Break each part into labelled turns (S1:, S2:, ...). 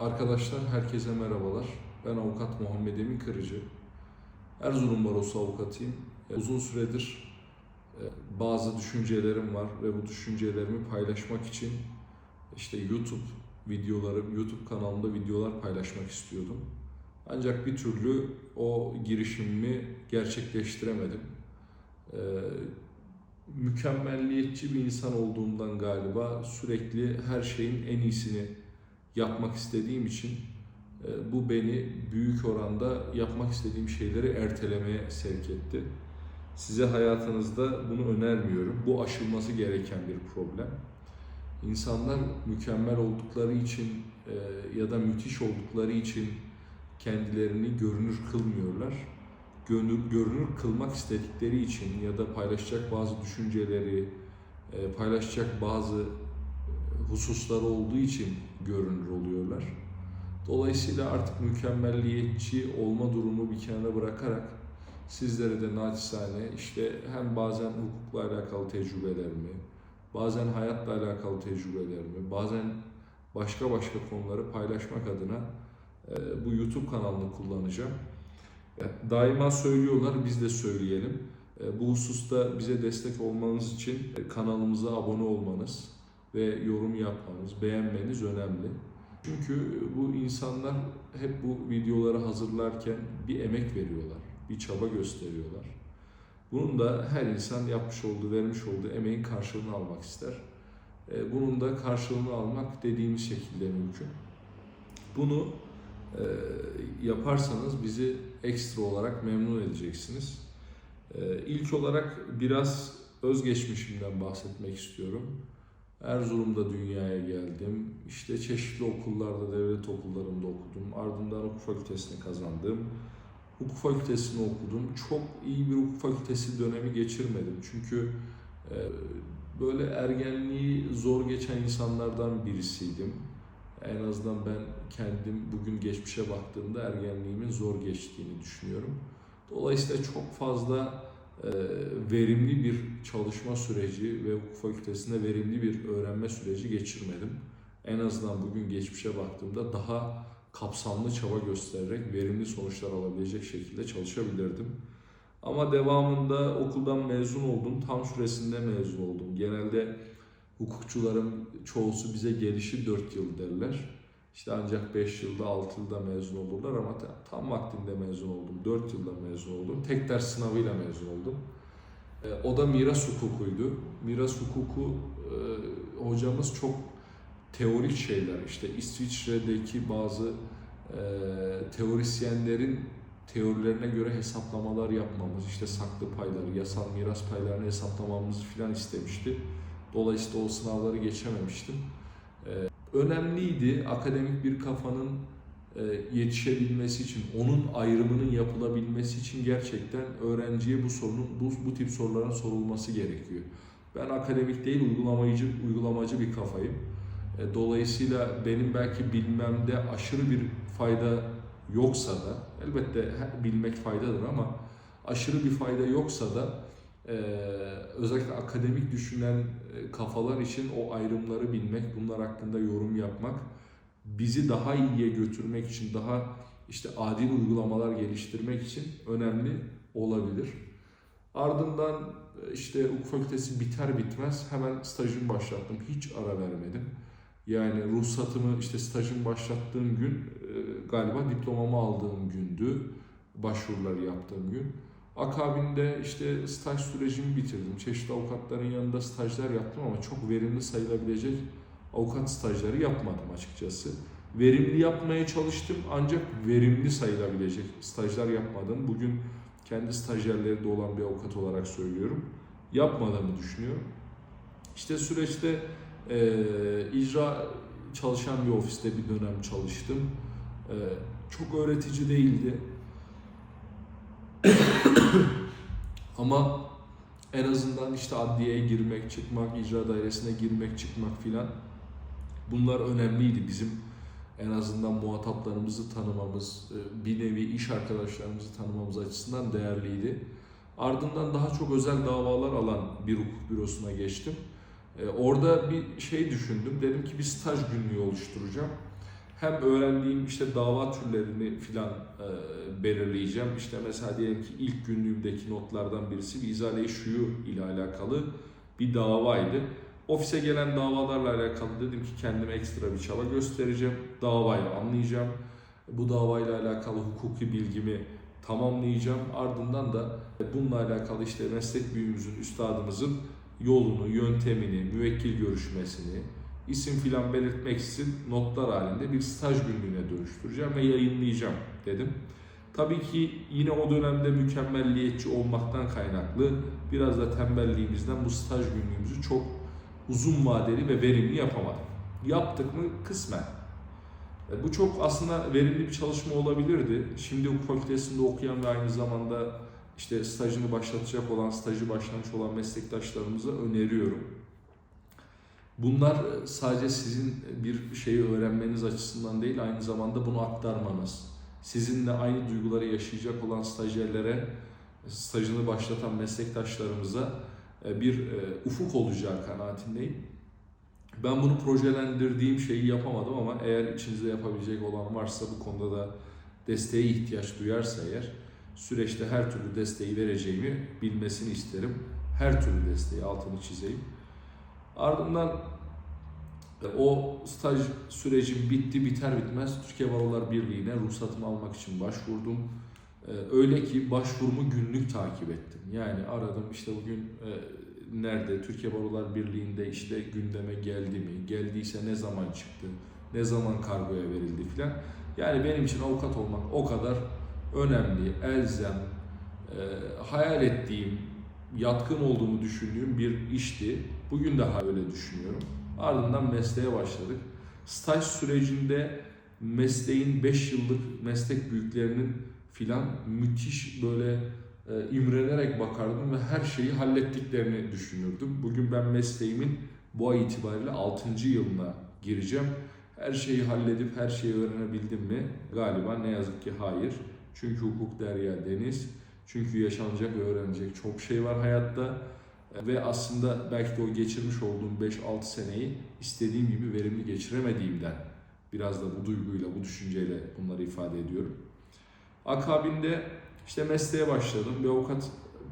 S1: Arkadaşlar herkese merhabalar. Ben avukat Muhammed Emin Kırıcı. Erzurum Barosu avukatıyım. E, Uzun süredir e, bazı düşüncelerim var ve bu düşüncelerimi paylaşmak için işte YouTube videoları, YouTube kanalımda videolar paylaşmak istiyordum. Ancak bir türlü o girişimimi gerçekleştiremedim. E, mükemmelliyetçi bir insan olduğumdan galiba sürekli her şeyin en iyisini yapmak istediğim için e, bu beni büyük oranda yapmak istediğim şeyleri ertelemeye sevk etti. Size hayatınızda bunu önermiyorum. Bu aşılması gereken bir problem. İnsanlar mükemmel oldukları için e, ya da müthiş oldukları için kendilerini görünür kılmıyorlar. Görünür, görünür kılmak istedikleri için ya da paylaşacak bazı düşünceleri, e, paylaşacak bazı hususları olduğu için görünür oluyorlar. Dolayısıyla artık mükemmelliyetçi olma durumu bir kenara bırakarak sizlere de naçizane işte hem bazen hukukla alakalı tecrübelerimi, bazen hayatla alakalı tecrübelerimi, bazen başka başka konuları paylaşmak adına e, bu YouTube kanalını kullanacağım. E, Daima söylüyorlar, biz de söyleyelim. E, Bu hususta bize destek olmanız için kanalımıza abone olmanız, ve yorum yapmanız, beğenmeniz önemli. Çünkü bu insanlar hep bu videoları hazırlarken bir emek veriyorlar, bir çaba gösteriyorlar. Bunun da her insan yapmış olduğu, vermiş olduğu emeğin karşılığını almak ister. E, Bunun da karşılığını almak dediğimiz şekilde mümkün. Bunu e, yaparsanız bizi ekstra olarak memnun edeceksiniz. E, İlk olarak biraz özgeçmişimden bahsetmek istiyorum. Erzurum'da dünyaya geldim. İşte çeşitli okullarda, devlet okullarında okudum. Ardından hukuk fakültesini kazandım. Hukuk fakültesini okudum. Çok iyi bir hukuk fakültesi dönemi geçirmedim. Çünkü e, böyle ergenliği zor geçen insanlardan birisiydim. En azından ben kendim bugün geçmişe baktığımda ergenliğimin zor geçtiğini düşünüyorum. Dolayısıyla çok fazla verimli bir çalışma süreci ve hukuk fakültesinde verimli bir öğrenme süreci geçirmedim. En azından bugün geçmişe baktığımda daha kapsamlı çaba göstererek verimli sonuçlar alabilecek şekilde çalışabilirdim. Ama devamında okuldan mezun oldum. Tam süresinde mezun oldum. Genelde hukukçuların çoğusu bize gelişi 4 yıl derler. İşte ancak 5 yılda 6 yılda mezun olurlar ama tam vaktinde mezun oldum. 4 yılda mezun oldum. Tek ders sınavıyla mezun oldum. E, o da miras hukukuydu. Miras hukuku e, hocamız çok teorik şeyler işte İsviçre'deki bazı e, teorisyenlerin teorilerine göre hesaplamalar yapmamız, işte saklı payları, yasal miras paylarını hesaplamamızı filan istemişti. Dolayısıyla o sınavları geçememiştim. Önemliydi akademik bir kafanın e, yetişebilmesi için, onun ayrımının yapılabilmesi için gerçekten öğrenciye bu sorunun, bu, bu tip soruların sorulması gerekiyor. Ben akademik değil, uygulamacı, uygulamacı bir kafayım. E, Dolayısıyla benim belki bilmemde aşırı bir fayda yoksa da, elbette bilmek faydadır ama aşırı bir fayda yoksa da e, özellikle akademik düşünen e, kafalar için o ayrımları bilmek, bunlar hakkında yorum yapmak bizi daha iyiye götürmek için, daha işte adil uygulamalar geliştirmek için önemli olabilir. Ardından e, işte hukuk fakültesi biter bitmez hemen stajımı başlattım. Hiç ara vermedim. Yani ruhsatımı işte stajımı başlattığım gün e, galiba diplomamı aldığım gündü. Başvuruları yaptığım gün. Akabinde işte staj sürecimi bitirdim. Çeşitli avukatların yanında stajlar yaptım ama çok verimli sayılabilecek avukat stajları yapmadım açıkçası. Verimli yapmaya çalıştım ancak verimli sayılabilecek stajlar yapmadım. Bugün kendi stajyerleri de olan bir avukat olarak söylüyorum. Yapmadığımı düşünüyorum. İşte süreçte e, icra çalışan bir ofiste bir dönem çalıştım. E, çok öğretici değildi. Ama en azından işte adliyeye girmek, çıkmak, icra dairesine girmek, çıkmak filan bunlar önemliydi. Bizim en azından muhataplarımızı tanımamız, e, bir nevi iş arkadaşlarımızı tanımamız açısından değerliydi. Ardından daha çok özel davalar alan bir hukuk bürosuna geçtim. E, Orada bir şey düşündüm. Dedim ki bir staj günlüğü oluşturacağım. Hem öğrendiğim işte dava türlerini filan e, belirleyeceğim. İşte mesela diyelim ki ilk günlüğümdeki notlardan birisi bir izale şuyu ile alakalı bir davaydı. Ofise gelen davalarla alakalı dedim ki kendime ekstra bir çaba göstereceğim. Davayı anlayacağım. Bu davayla alakalı hukuki bilgimi tamamlayacağım. Ardından da bununla alakalı işte meslek büyüğümüzün, üstadımızın yolunu, yöntemini, müvekkil görüşmesini, isim filan belirtmeksizin notlar halinde bir staj günlüğüne dönüştüreceğim ve yayınlayacağım dedim. Tabii ki yine o dönemde mükemmelliyetçi olmaktan kaynaklı biraz da tembelliğimizden bu staj günlüğümüzü çok uzun vadeli ve verimli yapamadık. Yaptık mı? Kısmen. E, Bu çok aslında verimli bir çalışma olabilirdi. Şimdi hukuk fakültesinde okuyan ve aynı zamanda işte stajını başlatacak olan, stajı başlamış olan meslektaşlarımıza öneriyorum. Bunlar e, sadece sizin bir şeyi öğrenmeniz açısından değil, aynı zamanda bunu aktarmanız, sizinle aynı duyguları yaşayacak olan stajyerlere, stajını başlatan meslektaşlarımıza e, bir e, ufuk olacağı kanaatindeyim. Ben bunu projelendirdiğim şeyi yapamadım ama eğer içinizde yapabilecek olan varsa bu konuda da desteğe ihtiyaç duyarsa eğer süreçte her türlü desteği vereceğimi bilmesini isterim. Her türlü desteği altını çizeyim. Ardından e, o staj sürecim bitti biter bitmez Türkiye Barolar Birliği'ne ruhsatımı almak için başvurdum. E, Öyle ki başvurumu günlük takip ettim. Yani aradım işte bugün e, nerede Türkiye Barolar Birliği'nde işte gündeme geldi mi, geldiyse ne zaman çıktı, ne zaman kargoya verildi filan. Yani benim için avukat olmak o kadar önemli, elzem, hayal ettiğim, yatkın olduğumu düşündüğüm bir işti. Bugün daha öyle düşünüyorum. Ardından mesleğe başladık. Staj sürecinde mesleğin 5 yıllık meslek büyüklerinin filan müthiş böyle e, imrenerek bakardım ve her şeyi hallettiklerini düşünürdüm. Bugün ben mesleğimin bu ay itibariyle 6. yılına gireceğim. Her şeyi halledip her şeyi öğrenebildim mi? Galiba ne yazık ki hayır. Çünkü hukuk derya deniz. Çünkü yaşanacak ve öğrenecek çok şey var hayatta. Ve aslında belki de o geçirmiş olduğum 5-6 seneyi istediğim gibi verimli geçiremediğimden biraz da bu duyguyla, bu düşünceyle bunları ifade ediyorum. Akabinde işte mesleğe başladım. Bir avukat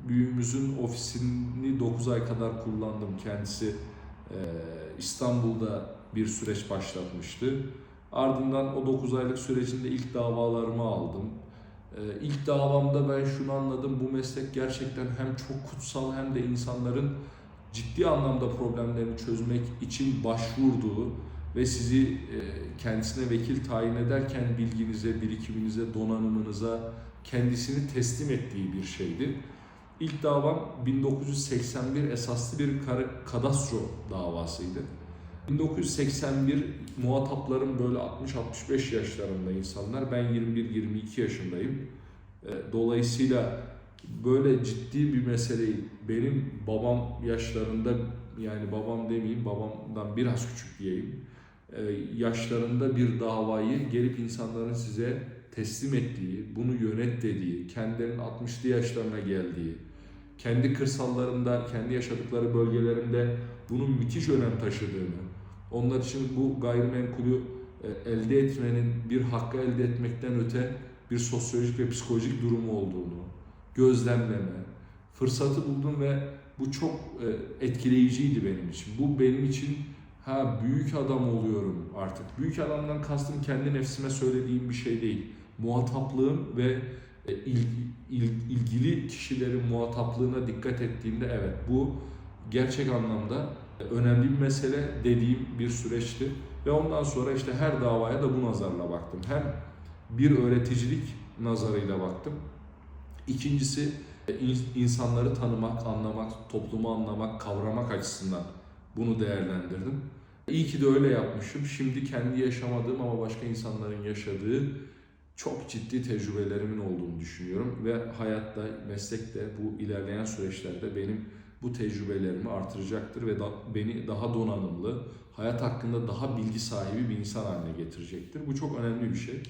S1: büyüğümüzün ofisini 9 ay kadar kullandım. Kendisi e, İstanbul'da bir süreç başlatmıştı. Ardından o 9 aylık sürecinde ilk davalarımı aldım. E, ilk davamda ben şunu anladım. Bu meslek gerçekten hem çok kutsal hem de insanların ciddi anlamda problemlerini çözmek için başvurduğu ve sizi e, kendisine vekil tayin ederken bilginize, birikiminize, donanımınıza, kendisini teslim ettiği bir şeydi. İlk davam 1981 esaslı bir kadastro davasıydı. 1981 muhataplarım böyle 60-65 yaşlarında insanlar. Ben 21-22 yaşındayım. E, Dolayısıyla böyle ciddi bir meseleyi benim babam yaşlarında yani babam demeyeyim babamdan biraz küçük diyeyim e, yaşlarında bir davayı gelip insanların size teslim ettiği, bunu yönet dediği, kendilerinin 60'lı yaşlarına geldiği, kendi kırsallarında, kendi yaşadıkları bölgelerinde bunun müthiş önem taşıdığını, onlar için bu gayrimenkulü e, elde etmenin bir hakkı elde etmekten öte bir sosyolojik ve psikolojik durumu olduğunu gözlemleme, fırsatı buldum ve bu çok e, etkileyiciydi benim için. Bu benim için ha büyük adam oluyorum artık. Büyük adamdan kastım kendi nefsime söylediğim bir şey değil. Muhataplığım ve e, il- il- ilgili kişilerin muhataplığına dikkat ettiğimde evet bu gerçek anlamda önemli bir mesele dediğim bir süreçti. Ve ondan sonra işte her davaya da bu nazarla baktım. Hem bir öğreticilik nazarıyla baktım. İkincisi e, in- insanları tanımak, anlamak, toplumu anlamak, kavramak açısından bunu değerlendirdim. İyi ki de öyle yapmışım. Şimdi kendi yaşamadığım ama başka insanların yaşadığı çok ciddi tecrübelerimin olduğunu düşünüyorum ve hayatta, meslekte bu ilerleyen süreçlerde benim bu tecrübelerimi artıracaktır ve da, beni daha donanımlı, hayat hakkında daha bilgi sahibi bir insan haline getirecektir. Bu çok önemli bir şey.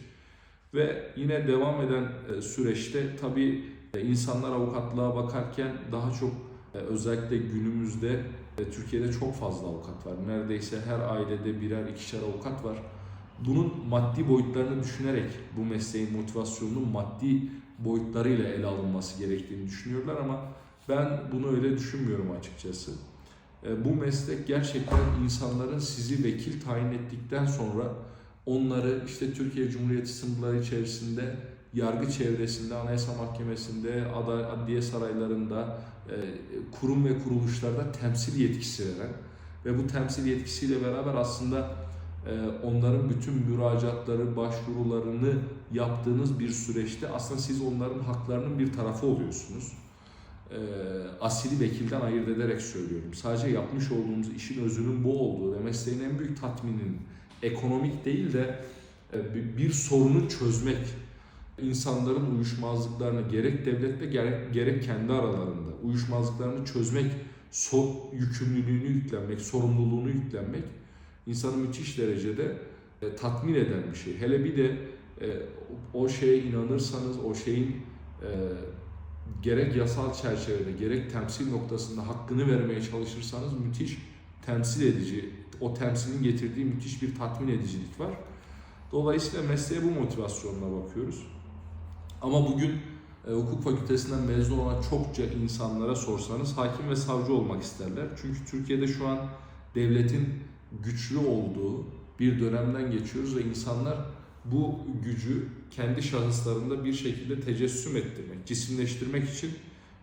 S1: Ve yine devam eden e, süreçte tabii e, insanlar avukatlığa bakarken daha çok e, özellikle günümüzde Türkiye'de çok fazla avukat var. Neredeyse her ailede birer ikişer avukat var. bunun maddi boyutlarını düşünerek bu mesleğin motivasyonunun maddi boyutlarıyla ele alınması gerektiğini düşünüyorlar ama ben bunu öyle düşünmüyorum açıkçası. E, Bu meslek gerçekten insanların sizi vekil tayin ettikten sonra onları işte Türkiye Cumhuriyeti sınırları içerisinde yargı çevresinde, anayasa mahkemesinde, adliye saraylarında, e, kurum ve kuruluşlarda temsil yetkisi veren ve bu temsil yetkisiyle beraber aslında e, onların bütün müracaatları, başvurularını yaptığınız bir süreçte aslında siz onların haklarının bir tarafı oluyorsunuz. E, Asili vekilden ayırt ederek söylüyorum. Sadece yapmış olduğumuz işin özünün bu olduğu ve mesleğin en büyük tatmininin ekonomik değil de e, bir- sorunu çözmek, insanların uyuşmazlıklarını gerek devletle gerek, gerek kendi aralarında uyuşmazlıklarını çözmek, so, yükümlülüğünü yüklenmek, sorumluluğunu yüklenmek insanı müthiş derecede e, tatmin eden bir şey. Hele bir de e, o şeye inanırsanız, o şeyin e, gerek yasal çerçevede, gerek temsil noktasında hakkını vermeye çalışırsanız müthiş temsil edici, o temsilin getirdiği müthiş bir tatmin edicilik var. Dolayısıyla mesleğe bu motivasyonla bakıyoruz. Ama bugün e, hukuk fakültesinden mezun olan çokça insanlara sorsanız hakim ve savcı olmak isterler. Çünkü Türkiye'de şu an devletin güçlü olduğu bir dönemden geçiyoruz ve insanlar bu gücü kendi şahıslarında bir şekilde tecessüm ettirmek, cisimleştirmek için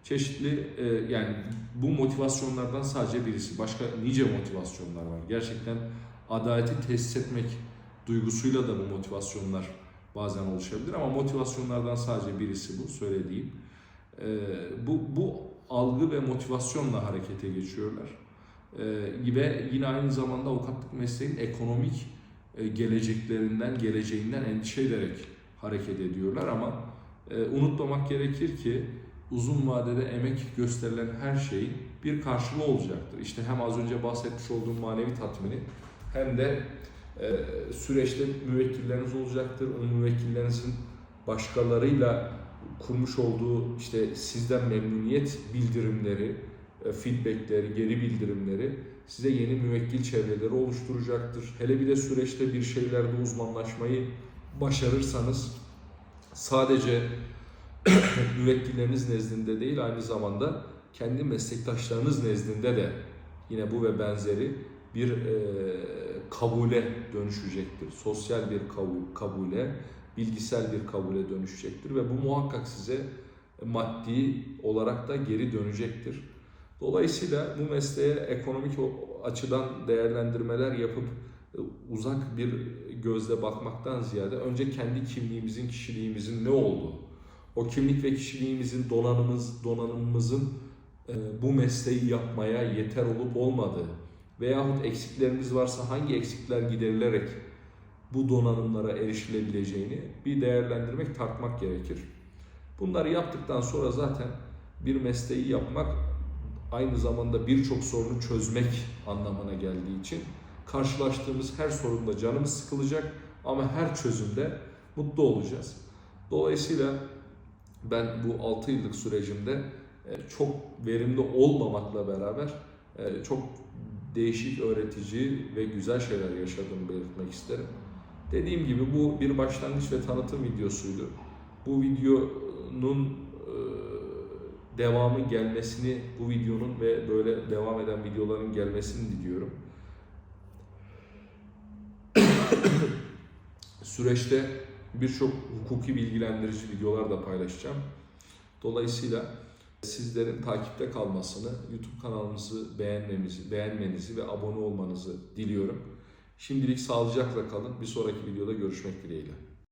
S1: çeşitli e, yani bu motivasyonlardan sadece birisi. Başka nice motivasyonlar var. Gerçekten adaleti tesis etmek duygusuyla da bu motivasyonlar bazen oluşabilir ama motivasyonlardan sadece birisi bu söylediğim. Ee, bu, bu algı ve motivasyonla harekete geçiyorlar. Ee, ve yine aynı zamanda avukatlık mesleğin ekonomik e, geleceklerinden, geleceğinden endişe ederek hareket ediyorlar ama e, unutmamak gerekir ki uzun vadede emek gösterilen her şeyin bir karşılığı olacaktır. İşte hem az önce bahsetmiş olduğum manevi tatmini hem de e, süreçte müvekkilleriniz olacaktır. O müvekkillerinizin başkalarıyla kurmuş olduğu işte sizden memnuniyet bildirimleri, e, feedbackleri, geri bildirimleri size yeni müvekkil çevreleri oluşturacaktır. Hele bir de süreçte bir şeylerde uzmanlaşmayı başarırsanız sadece müvekkilleriniz nezdinde değil aynı zamanda kendi meslektaşlarınız nezdinde de yine bu ve benzeri bir e, kabule dönüşecektir. Sosyal bir kabul, kabule, bilgisel bir kabule dönüşecektir ve bu muhakkak size maddi olarak da geri dönecektir. Dolayısıyla bu mesleğe ekonomik açıdan değerlendirmeler yapıp e, uzak bir gözle bakmaktan ziyade önce kendi kimliğimizin, kişiliğimizin ne olduğu, o kimlik ve kişiliğimizin donanımız, donanımımızın e, bu mesleği yapmaya yeter olup olmadığı veyahut eksiklerimiz varsa hangi eksikler giderilerek bu donanımlara erişilebileceğini bir değerlendirmek, tartmak gerekir. Bunları yaptıktan sonra zaten bir mesleği yapmak aynı zamanda birçok sorunu çözmek anlamına geldiği için karşılaştığımız her sorunda canımız sıkılacak ama her çözümde mutlu olacağız. Dolayısıyla ben bu 6 yıllık sürecimde e, çok verimli olmamakla beraber e, çok değişik, öğretici ve güzel şeyler yaşadığımı belirtmek isterim. Dediğim gibi bu bir başlangıç ve tanıtım videosuydu. Bu videonun devamı gelmesini, bu videonun ve böyle devam eden videoların gelmesini diliyorum. Süreçte birçok hukuki bilgilendirici videolar da paylaşacağım. Dolayısıyla sizlerin takipte kalmasını, YouTube kanalımızı beğenmemizi, beğenmenizi ve abone olmanızı diliyorum. Şimdilik sağlıcakla kalın. Bir sonraki videoda görüşmek dileğiyle.